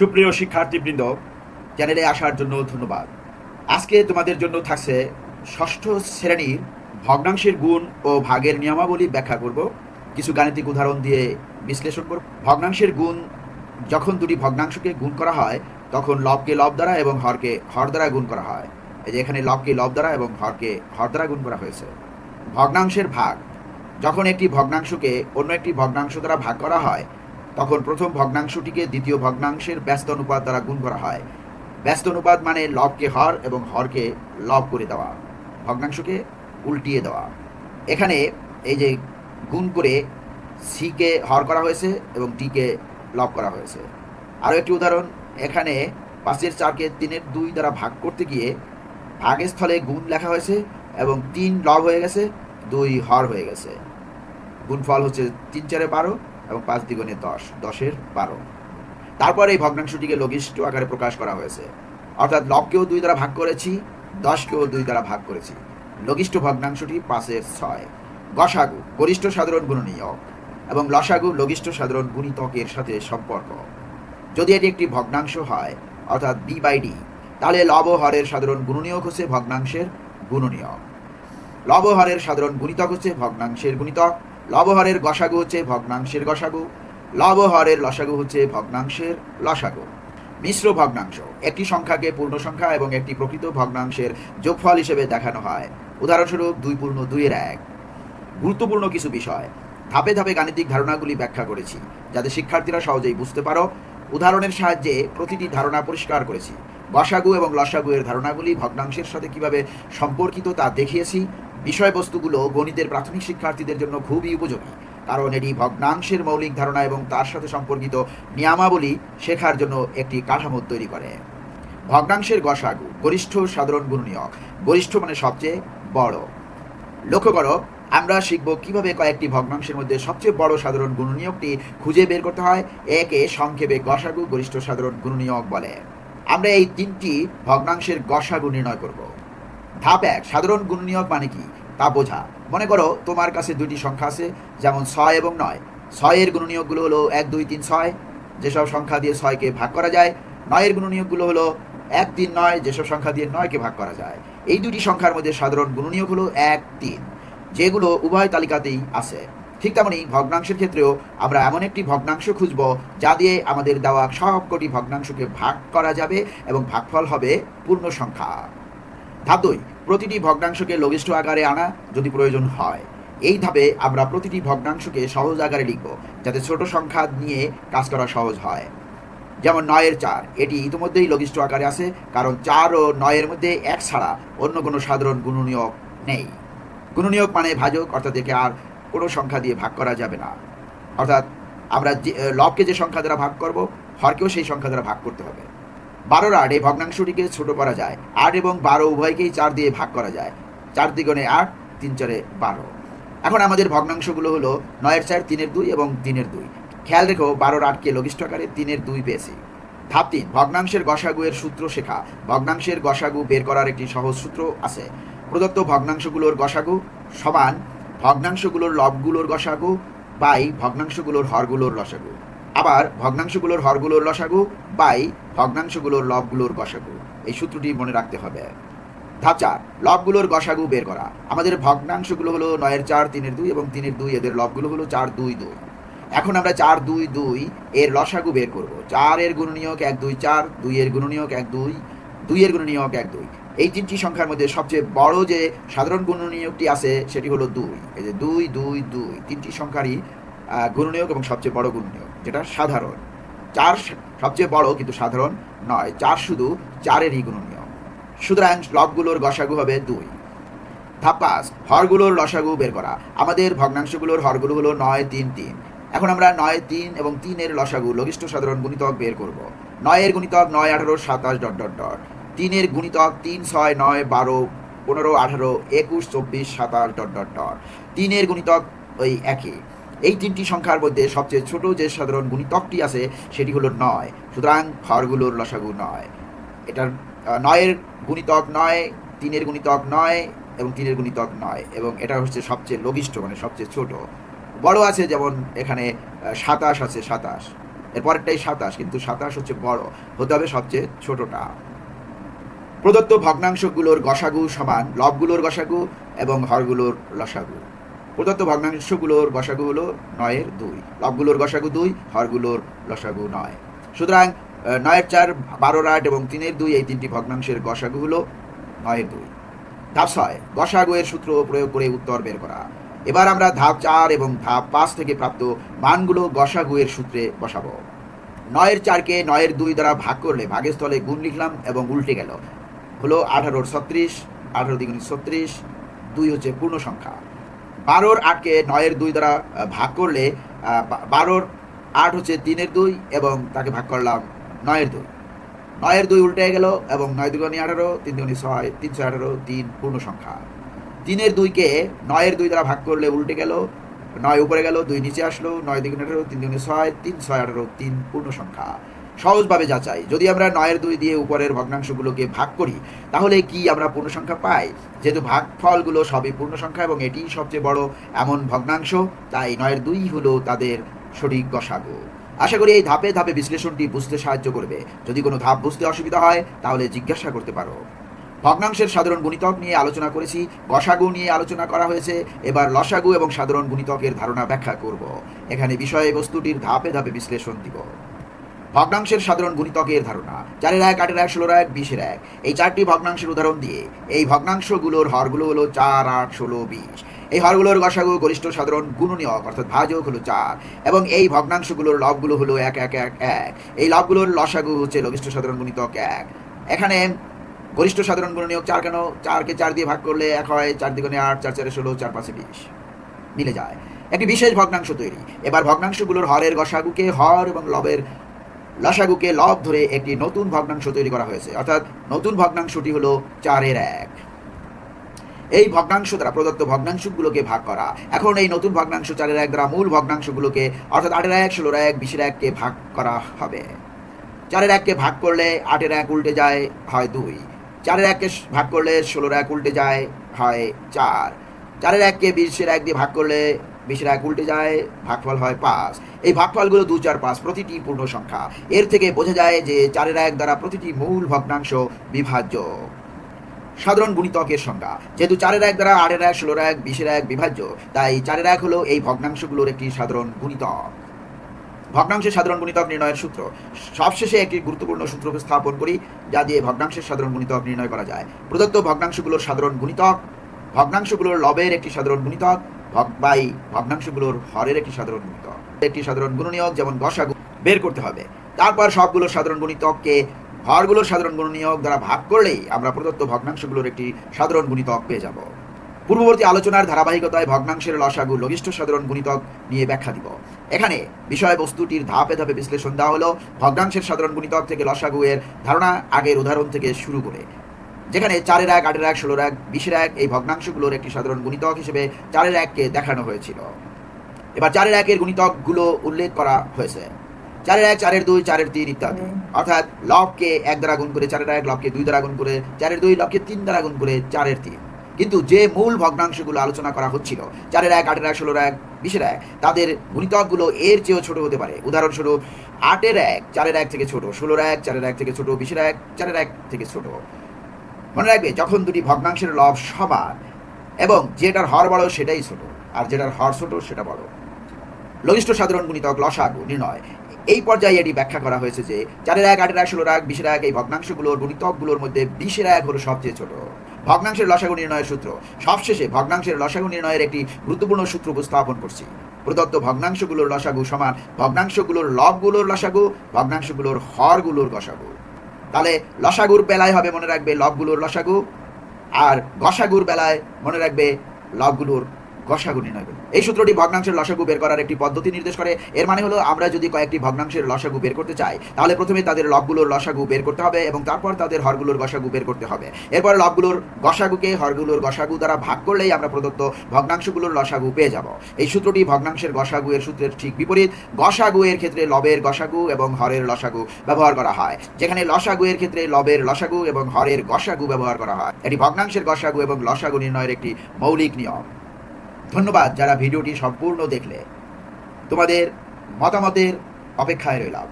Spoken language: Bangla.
সুপ্রিয় শিক্ষার্থীবৃন্দ, চ্যানেলে আসার জন্য ধন্যবাদ। আজকে তোমাদের জন্য থাকছে ষষ্ঠ শ্রেণির ভগ্নাংশের গুণ ও ভাগের নিয়মাবলী ব্যাখ্যা করব। কিছু গাণিতিক উদাহরণ দিয়ে বিশ্লেষণ করব। ভগ্নাংশের গুণ, যখন দুটি ভগ্নাংশকে গুণ করা হয়, তখন লবকে লব দ্বারা এবং হরকে হর দ্বারা গুণ করা হয়। এই যে এখানে লবকে লব দ্বারা এবং হরকে হর দ্বারা গুণ করা হয়েছে। ভগ্নাংশের ভাগ, যখন একটি ভগ্নাংশকে অন্য একটি ভগ্নাংশ দ্বারা ভাগ করা হয় তখন প্রথম ভগ্নাংশটিকে দ্বিতীয় ভগ্নাংশের ব্যস্ত অনুপাত দ্বারা গুণ করা হয়। ব্যস্ত অনুপাত মানে লবকে হর এবং হরকে লব করে দেওয়া, ভগ্নাংশকে উল্টিয়ে দেওয়া। এখানে এই যে গুণ করে সিকে হর করা হয়েছে এবং টিকে লব করা হয়েছে। আরও একটি উদাহরণ, এখানে পাঁচের চারকে তিনের দুই দ্বারা ভাগ করতে গিয়ে ভাগের স্থলে গুণ লেখা হয়েছে এবং তিন লব হয়ে গেছে, দুই হর হয়ে গেছে। গুণফল হচ্ছে তিন চারে বারো এবং পাঁচ দ্বিগুণে দশ, দশের বারো। তারপর এই ভগ্নাংশটিকে লঘিষ্ঠ আকারে প্রকাশ করা হয়েছে। অর্থাৎ লবকেও দুই দ্বারা ভাগ করেছি, দশকেও দুই দ্বারা ভাগ করেছি। লঘিষ্ঠ ভগ্নাংশটি পাঁচের ছয়। গসাগু গরিষ্ঠ সাধারণ গুণনীয়ক এবং লসাগু লঘিষ্ঠ সাধারণ গুণিতকের সাথে সম্পর্ক। যদি এটি একটি ভগ্নাংশ হয়, অর্থাৎ ডি বাই ডি তাহলে লব হরের সাধারণ গুণনীয়ক হচ্ছে ভগ্নাংশের গুণনীয়ক। লবহরের সাধারণ গুণিতক হচ্ছে ভগ্নাংশের গুণিতক। লবহরের গসাগু হচ্ছে ভগ্নাংশের গসাগু, লবহরের লসাগু হচ্ছে ভগ্নাংশের লসাগু। মিশ্র ভগ্নাংশ, একটি সংখ্যাকে পূর্ণ সংখ্যা এবং একটি প্রকৃত ভগ্নাংশের যোগফল হিসেবে দেখানো হয়। উদাহরণস্বরূপ, দুই পূর্ণ দুইয়ের এক। গুরুত্বপূর্ণ কিছু বিষয়। ধাপে ধাপে গাণিতিক ধারণাগুলি ব্যাখ্যা করেছি, যাতে শিক্ষার্থীরা সহজেই বুঝতে পারো। উদাহরণের সাহায্যে প্রতিটি ধারণা পরিষ্কার করেছি। গসাগু এবং লসাগু এর ধারণাগুলি ভগ্নাংশের সাথে কীভাবে সম্পর্কিত তা দেখিয়েছি। বিষয়বস্তুগুলো গণিতের প্রাথমিক শিক্ষার্থীদের জন্য খুবই উপযোগী। কারণ এটি ভগ্নাংশের মৌলিক ধারণা এবং তার সাথে সম্পর্কিত নিয়মাবলী শেখার জন্য একটি কাঠামো তৈরি করে। ভগ্নাংশের গসাগু, গরিষ্ঠ সাধারণ গুণনীয়ক। গরিষ্ঠ মানে সবচেয়ে বড়। লক্ষ্য করো, আমরা শিখব কীভাবে কয়েকটি ভগ্নাংশের মধ্যে সবচেয়ে বড় সাধারণ গুণনীয়কটি খুঁজে বের করতে হয়, একে সংক্ষেপে গসাগু, গরিষ্ঠ সাধারণ গুণনীয়ক বলে। আমরা এই তিনটি ভগ্নাংশের গসাগু নির্ণয় করব। ধাপ এক, সাধারণ গুণনীয়ক মানে কি? তা বোঝা। মনে করো, তোমার কাছে দুইটি সংখ্যা আছে, যেমন ছয় এবং নয়। ছয়ের গুণনীয়কগুলো হলো এক, দুই, তিন, ছয়। যেসব সংখ্যা দিয়ে ছয়কে ভাগ করা যায়, নয়ের গুণনীয়কগুলো হলো এক, তিন, নয়। যেসব সংখ্যা দিয়ে নয়কে ভাগ করা যায়। এই দুটি সংখ্যার মধ্যে সাধারণ গুণনীয়ক হলো এক, তিন। যেগুলো উভয় তালিকাতেই আছে। ঠিক তেমনি ভগ্নাংশের ক্ষেত্রেও আমরা এমন একটি ভগ্নাংশ খুঁজব, যা দিয়ে আমাদের দেওয়া সবকটি ভগ্নাংশকে ভাগ করা যাবে এবং ভাগফল হবে পূর্ণ সংখ্যা। ধাপ দুই প্রতিটি ভগ্নাংশকে লঘিষ্ঠ আকারে আনা যদি প্রয়োজন হয়। এই ধাপে আমরা প্রতিটি ভগ্নাংশকে সহজ আকারে লিখব, যাতে ছোট সংখ্যা নিয়ে কাজ করা সহজ হয়। যেমন নয়ের চার, এটি ইতিমধ্যেই লঘিষ্ঠ আকারে আছে, কারণ চার ও নয়ের মধ্যে এক ছাড়া অন্য কোনো সাধারণ গুণনীয়ক নেই। গুণনীয়ক মানে ভাজক, অর্থাৎ একে আর কোনো সংখ্যা দিয়ে ভাগ করা যাবে না। অর্থাৎ আমরা যে, লবকে যে সংখ্যা দ্বারা ভাগ করব, হরকেও সেই সংখ্যা দ্বারা ভাগ করতে হবে। বারোর আট এই ভগ্নাংশটিকে ছোট করা যায়। আট এবং বারো উভয়কেই চার দিয়ে ভাগ করা যায়। চার দ্বিগুণে আট, তিন চারে বারো। এখন আমাদের ভগ্নাংশগুলো হলো নয়ের চার, তিনের দুই এবং তিনের দুই। খেয়াল রেখো বারোর আটকে লঘিষ্ঠ আকারে তিনের দুই পেয়েছি। ধাপ তিন, ভগ্নাংশের গসাগুয়ের সূত্র শেখা। ভগ্নাংশের গসাগু বের করার একটি সহজ সূত্র আছে। প্রদত্ত ভগ্নাংশগুলোর গসাগু সমান ভগ্নাংশগুলোর লবগুলোর গসাগু বাই ভগ্নাংশগুলোর হরগুলোর লসাগু আবার ভগ্নাংশগুলোর হরগুলোর লসাগু বাই ভগ্নাংশগুলোর লবগুলোর গসাগু। এই সূত্রটি মনে রাখতে হবে। ধাপ চার, লবগুলোর গসাগু বের করা। আমাদের ভগ্নাংশগুলো হলো নয়ের চার, তিনের দুই এবং তিনের দুই, এদের লবগুলো হলো চার, দুই দুই। এখন আমরা চার, দুই দুই এর লসাগু বের করব। চারের গুণনীয়ক এক, দুই, চার, দুইয়ের গুণনীয়ক এক, দুই, দুইয়ের গুণনীয়ক এক, দুই। এই তিনটি সংখ্যার মধ্যে সবচেয়ে বড় যে সাধারণ গুণনীয়কটি আছে, সেটি হলো দুই। এই যে দুই দুই দুই তিনটি সংখ্যারই গুণনীয়ক এবং সবচেয়ে বড় গুণনীয়ক। যেটা সাধারণ। চার সবচেয়ে বড় কিন্তু সাধারণ নয়। চার শুধু চারেরই গুণনীয়ক সুতরাং লবগুলোর গসাগু হবে দুই। ধাপ পাঁচ, হরগুলোর লসাগু বের করা। আমাদের ভগ্নাংশগুলোর হরগুলো হলো নয়, তিন তিন। এখন আমরা নয়, তিন এবং তিনের লসাগু লঘিষ্ঠ সাধারণ গুণিতক বের করব। নয়ের গুণিতক নয়, আঠারো, সাতাশ, ডট ডট ডট। তিনের গুণিতক তিন, ছয়, নয়, বারো, পনেরো, আঠারো, একুশ, চব্বিশ, সাতাশ, ডট ডট ডট। তিনের গুণিতক ওই একই। এই তিনটি সংখ্যার মধ্যে সবচেয়ে ছোট যে সাধারণ গুণিতকটি আছে, সেটি হলো নয়। সুতরাং হরগুলোর লসাগু নয়। এটার নয়ের গুণিতক নয়, তিনের গুণিতক নয় এবং তিনের গুণিতক নয় এবং এটা হচ্ছে সবচেয়ে লঘিষ্ঠ মানে সবচেয়ে ছোট। বড় আছে যেমন এখানে সাতাশ আছে, সাতাশ। এরপরেরটাই সাতাশ, কিন্তু সাতাশ হচ্ছে বড়, হতে হবে সবচেয়ে ছোটটা। প্রদত্ত ভগ্নাংশগুলোর গসাগু সমান, লবগুলোর গসাগু এবং হরগুলোর লসাগু। প্রদত্ত ভগ্নাংশগুলোর গসাগু হলো নয়ের দুই, লবগুলোর গসাগু দুই, হরগুলোর লসাগু নয়। সুতরাং নয়ের চার বারোর আট এবং তিনের দুই এই তিনটি ভগ্নাংশের গসাগু হলো নয়ের দুই। ধাপ ছয় গসাগু এর সূত্র প্রয়োগ করে উত্তর বের করা। এবার আমরা ধাপ চার এবং ধাপ পাঁচ থেকে প্রাপ্ত মানগুলো গসাগু এর সূত্রে বসাবো। নয়ের চারকে নয়ের দুই দ্বারা ভাগ করলে ভাগের স্থলে গুণ লিখলাম এবং উল্টে গেল। হলো আঠারোর ছত্রিশ, আঠারো দ্বিগুণ ছত্রিশ, দুই হচ্ছে পূর্ণ সংখ্যা বারোর আটকে নয়ের দুই দ্বারা ভাগ করলে বারোর আট হচ্ছে তিনের দুই এবং তাকে ভাগ করলাম নয়ের দুই। নয়ের দুই উল্টে গেল এবং নয় দুগুণি আঠারো, তিন দুগুণি ছয় তিনশো আঠারো, তিন পূর্ণ সংখ্যা। তিনের দুইকে নয়ের দুই দ্বারা ভাগ করলে উল্টে গেল, নয় উপরে গেল, দুই নিচে আসলো, নয় দুগুণ আঠারো, তিন দুগুণি ছয়, তিন ছয় আঠারো, তিন পূর্ণ সংখ্যা। সহজভাবে যাচাই। যদি আমরা নয়ের দুই দিয়ে উপরের ভগ্নাংশগুলোকে ভাগ করি, তাহলে কি আমরা পূর্ণ সংখ্যা পাই? যেহেতু ভাগফলগুলো সবই পূর্ণ সংখ্যা এবং এটি সবচেয়ে বড় এমন ভগ্নাংশ, তাই নয়ের দুই হলো তাদের সঠিক গসাগু। আশা করি এই ধাপে ধাপে বিশ্লেষণটি বুঝতে সাহায্য করবে। যদি কোনো ধাপ বুঝতে অসুবিধা হয়, তাহলে জিজ্ঞাসা করতে পারো। ভগ্নাংশের সাধারণ গুণিতক নিয়ে আলোচনা করেছি, গসাগু নিয়ে আলোচনা করা হয়েছে, এবার লসাগু এবং সাধারণ গুণিতকের ধারণা ব্যাখ্যা করব। এখানে বিষয়বস্তুটির ধাপে ধাপে বিশ্লেষণ দিব। ভগ্নাংশের সাধারণ গুণিতকের ধারণা, চারের এক, আটের এক, ষোলোর এক, বিশের এক। এই চারটি ভগ্নাংশের উদাহরণ দিয়ে এই ভগ্নাংশগুলোর হরগুলো হলো চার, আট, ষোলো, বিশ। এই হরগুলোর গসাগু গরিষ্ঠ সাধারণ গুণনীয়ক, অর্থাৎ ভাজক হলো চার। এবং এই ভগ্নাংশগুলোর লবগুলো হলো এক এক এক এক। এই লবগুলোর লসাগু হচ্ছে লঘিষ্ঠ সাধারণ গুণিতক এক। এখানে গরিষ্ঠ সাধারণ গুণনীয়ক চার কেন? চারকে চার দিয়ে ভাগ করলে এক হয় চার দ্বিগুণে আট, চার চারে ষোলো, চার পাঁচে বিশ। মিলে যায়। একটি বিশেষ ভগ্নাংশ তৈরি। এবার ভগ্নাংশগুলোর হরের গসাগুকে হর এবং লবের লসাগুকে লব ধরে একটি নতুন ভগ্নাংশ তৈরি করা হয়েছে। অর্থাৎ নতুন ভগ্নাংশটি হলো চারের এক। এই ভগ্নাংশ দ্বারা প্রদত্ত ভগ্নাংশগুলোকে ভাগ করা। এখন এই নতুন ভগ্নাংশ চারের এক দ্বারা মূল ভগ্নাংশগুলোকে, অর্থাৎ আটের এক, ষোলোর এক, বিশের এককে ভাগ করা হবে। চারের এককে ভাগ করলে আটের এক উল্টে যায়, হয় দুই। চারের এককে ভাগ করলে ষোলোর এক উল্টে যায়, হয় চার। চারের এককে বিশের এক দিয়ে ভাগ করলে বিশের এক উল্টে যায়, ভাগফল হয় পাঁচ। এই ভাগফলগুলো দু চার পাঁচ, প্রতিটি পূর্ণ সংখ্যা। এর থেকে বোঝা যায় যে চারের এক দ্বারা প্রতিটি মূল ভগ্নাংশ বিভাজ্য। সাধারণ গুণিতকের সংজ্ঞা, যেহেতু চারের এক দ্বারা আটের এক, ষোলোর এক, বিশের এক বিভাজ্য, তাই চারের এক হলো এই ভগ্নাংশগুলোর একটি সাধারণ গুণিতক। ভগ্নাংশের সাধারণ গুণিতক নির্ণয়ের সূত্র, সবশেষে একটি গুরুত্বপূর্ণ সূত্র উপস্থাপন করি, যা দিয়ে ভগ্নাংশের সাধারণ গুণিতক নির্ণয় করা যায়। প্রদত্ত ভগ্নাংশগুলোর সাধারণ গুণিতক, ভগ্নাংশগুলোর লবের একটি সাধারণ গুণিতক ভগ- বাই ভগ্নাংশগুলোর হরের একটি সাধারণ গুণিতক। একটি সাধারণ গুণনীয়ক যেমন গসাগু বের করতে হবে। তারপর সবগুলোর সাধারণ গুণিতককে হরগুলোর সাধারণ গুণনীয়ক দ্বারা ভাগ করলেই আমরা প্রদত্ত ভগ্নাংশগুলোর একটি সাধারণ গুণিতক পেয়ে যাব। পূর্ববর্তী আলোচনার ধারাবাহিকতায় ভগ্নাংশের লসাগু লঘিষ্ঠ সাধারণ গুণিতক নিয়ে ব্যাখ্যা দিব। এখানে বিষয়বস্তুটির ধাপে ধাপে বিশ্লেষণ দেওয়া হলো ভগ্নাংশের সাধারণ গুণিতক থেকে লসাগু এর ধারণা আগের উদাহরণ থেকে শুরু করে। যেখানে চারের এক আটের এক ষোলোর এক বিশের এক এই ভগ্নাংশগুলোর একটি সাধারণ গুণিতক হিসেবে চারের এককে দেখানো হয়েছিল। এবার চারের একের গুণিতকগুলো উল্লেখ করা হয়েছে। চারের এক চারের দুই চারের তিন ইত্যাদি। অর্থাৎ লবকে এক দ্বারা গুণ করে চারের এক লবকে দুই দ্বারা গুণ করে চারের দুই লবকে তিন দ্বারা গুণ করে চারের তিন। কিন্তু যে মূল ভগ্নাংশগুলো আলোচনা করা হচ্ছিল চারের এক আটের এক ষোলোর এক বিশের এক তাদের গুণিতকগুলো এর চেয়েও ছোট হতে পারে। উদাহরণস্বরূপ আটের এক চারের এক থেকে ছোট ষোলোর এক চারের এক থেকে ছোট বিশের এক চারের এক থেকে ছোট। মনে রাখবে, যখন দুটি ভগ্নাংশের লব সমান এবং যেটার হর বড় সেটাই ছোট, আর যেটার হর ছোট সেটা বড়। লঘিষ্ঠ সাধারণ গুণিতক লসাগু নির্ণয়। এই পর্যায়ে এটি ব্যাখ্যা করা হয়েছে যে চারের এক, আটের এক, ষোলোর এক, বিশের এক, এই ভগ্নাংশগুলোর গুণিতকগুলোর মধ্যে বিশের এক হলো সবচেয়ে ছোট। ভগ্নাংশের লসাগু নির্ণয়ের সূত্র। সবশেষে ভগ্নাংশের লসাগু নির্ণয়ের একটি গুরুত্বপূর্ণ সূত্র উপস্থাপন করছি। প্রদত্ত ভগ্নাংশগুলোর লসাগু সমান ভগ্নাংশগুলোর লবগুলোর লসাগু, ভগ্নাংশগুলোর হরগুলোর গসাগু তাহলে লসাগুর বেলায় হবে মনে রাখবে লবগুলোর লসাগু। আর গসাগুর বেলায় মনে রাখবে লবগুলোর নির্ণয় করবে এই সূত্রটি ভগ্নাংশের লসাগু বের করার একটি পদ্ধতি নির্দেশ করে। এর মানে হলো, আমরা যদি কয়েকটি ভগ্নাংশের লসাগু বের করতে চাই, তাহলে প্রথমে তাদের লবগুলোর লসাগু বের করতে হবে এবং তারপর তাদের হরগুলোর গসাগু বের করতে হবে। এরপর লবগুলোর গসাগুকে হরগুলোর গসাগু দ্বারা ভাগ করলেই আমরা প্রদত্ত ভগ্নাংশগুলোর লসাগু পেয়ে যাব। এই সূত্রটি ভগ্নাংশের গসাগু এর সূত্রের ঠিক বিপরীত। গসাগু এর ক্ষেত্রে লবের গসাগু এবং হরের লসাগু ব্যবহার করা হয়। যেখানে লসাগু এর ক্ষেত্রে লবের লসাগু এবং হরের গসাগু ব্যবহার করা হয়। এটি ভগ্নাংশের গসাগু এবং লসাগু নির্ণয়ের একটি মৌলিক নিয়ম। ধন্যবাদ যারা ভিডিওটি সম্পূর্ণ দেখলে। তোমাদের মতামতের অপেক্ষায় রইলাম।